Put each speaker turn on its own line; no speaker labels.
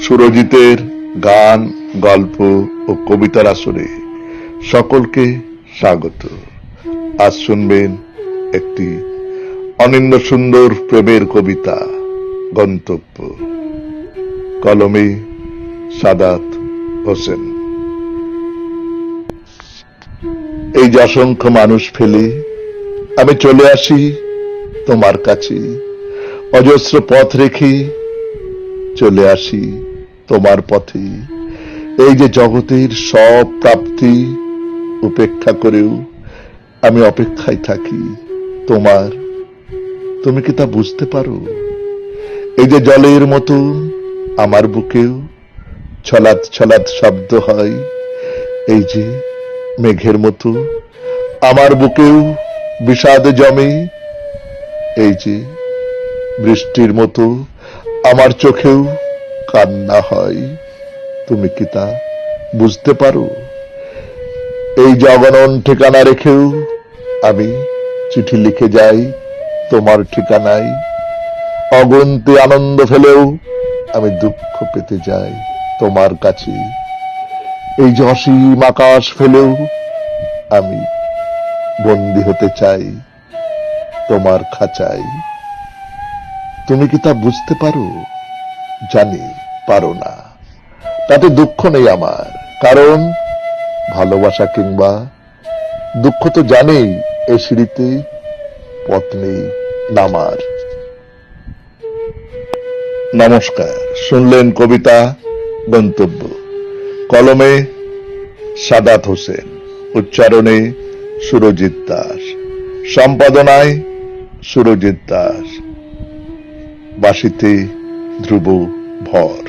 সুরজিতের গান, গল্প ও কবিতার আসরে সকলকে স্বাগত। আজ শুনবেন একটি অনিন্দ সুন্দর প্রেমের কবিতা, গন্তব্য। কলমে সাদাত হোসেন। এই যে অসংখ্য মানুষ ফেলে, আমি চলে আসি তোমার কাছে। অজস্র পথ রেখে চলে আসি তোমার পথে। এই যে জগতের সব প্রাপ্তি উপেক্ষা করেও আমি অপেক্ষায় থাকি। তোমার, তুমি কি তা বুঝতে পারো? এই যে জলের মতো আমার বুকেও ছলাৎ ছলাৎ শব্দ হয়। এই যে মেঘের মতো আমার বুকেও বিষাদ জমে। এই যে বৃষ্টির মতো আমার চোখেও কান্না হয়। তুমি কি তা বুঝতে পারো? এই জগনন ঠিকানা রেখেও আমি চিঠি লিখে যাই তোমার ঠিকানায়। অগন্তি আনন্দ ফেলেও আমি দুঃখ পেতে যাই তোমার কাছে। এই যে অসীম আকাশ ফেলেও আমি বন্দি হতে চাই তোমার খাঁচায়। তুমি কি তা বুঝতে পারো? জানি পারো না। তাতে দুঃখ নেই আমার। কারণ, ভালোবাসা কিংবা দুঃখ তো জানেই এই সিঁড়িতে পথ নেই নামার নমস্কার। শুনলেন কবিতা গন্তব্য। কলমে সাদাত হোসেন। উচ্চারণে সুরজিৎ দাস। সম্পাদনায় সুরজিৎ দাস। বাসিতে ধ্রুব ভর।